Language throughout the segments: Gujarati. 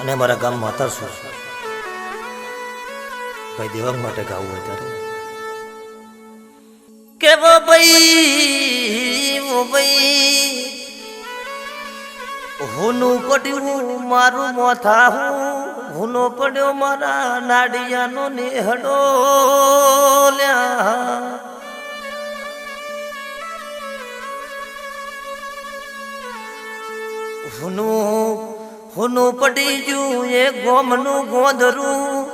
અને મારા ગામમાં અત્યાર શું ભાઈ દેવાંગ માટે ગાવું હોય ત્યારે. કેવો ભાઈ ઓ ભાઈ, હુનું પડ્યું મારું મોથા હું, હુનો પડ્યો મારા નાડિયાનો નેહડો લ્યા. હુનું હુનું પડી જું એ ગોમનું ગોંધરું.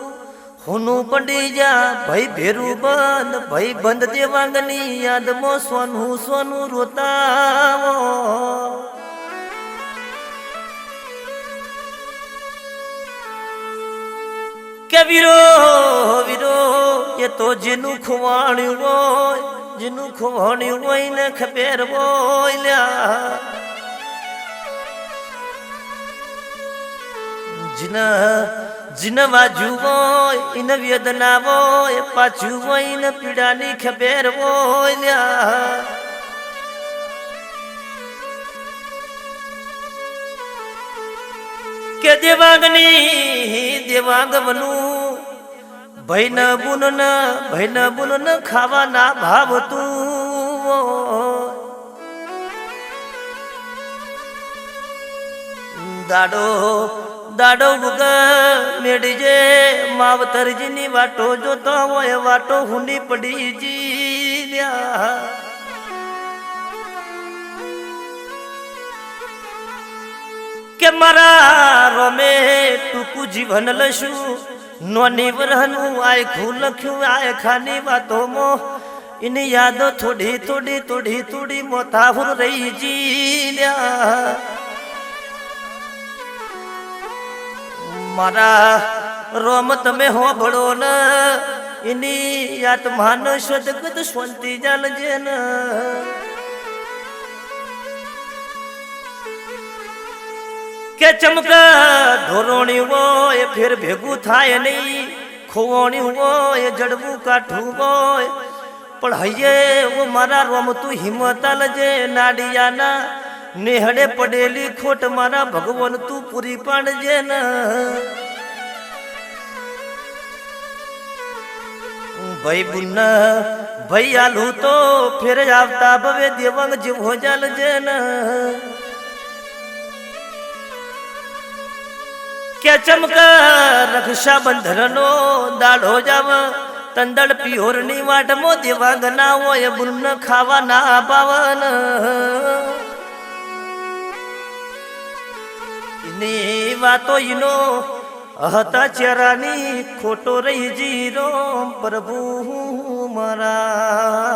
હુનું પડી જા, ભાઈ ભેરું બંધ, ભાઈ બંધ દેવાંગની યાદમાં સોનું સોનું રોતાવો. કે વીરો વીરો, એ તો જેનું ખુવાણ્યું હોય, જેનું ખુવાણ્યું હોય ને ખબેર હોય લ્યા. જીન જીન વાજુ હોય ઇન વેદના હોય પાછું હોય ને પીડાની ખબેર હોય કે દેવાંગની દેવાંગ બનું ભઈ ન બુન ન ભય ન બુન ન ખાવાના ભાવ તું. દાડો દાડો ઉગ મેળીજે માવતરજીની વાટો જોતો હોય, વાટો હુંડી પડી જીલ્યા. કે મારા રોમે ટૂંકું જીવન લશું નોની વરહનું આયખું લખ્યું આય ખાની વાતોમાં એની યાદો થોડી થોડી થોડી થોડી મોથાહુર રહી જીલ્યા. મારા રોમ તમે હોભળો ને. એની આત્માન સદગત શાંતિ જાણજે ને. કે ચમક ધોરણી હોય, ફેર ભેગું થાય નહીં. ખોવણી હોય, જડવું કાઠું હોય. પણ હૈયે મારા રોમ તું હિંમત લજે નાડિયાના નેહડે પડેલી ખોટ મારા ભગવાન તું પૂરી પાડજે ને. ભાઈ બુન, ભાઈ આલુ તો ફેર આવતા ભવે દેવાંગ જેવો ચાલજે ને. કે ચમક રક્ષાબંધનનો દાડો જાવ તંદડ પિયોરની વાટમો દેવાંગ ના હોય, બુન ખાવા ના પાવન. વાતો ઈનો. હતા ચરાની ખોટો રહી જીરો. પ્રભુ મારા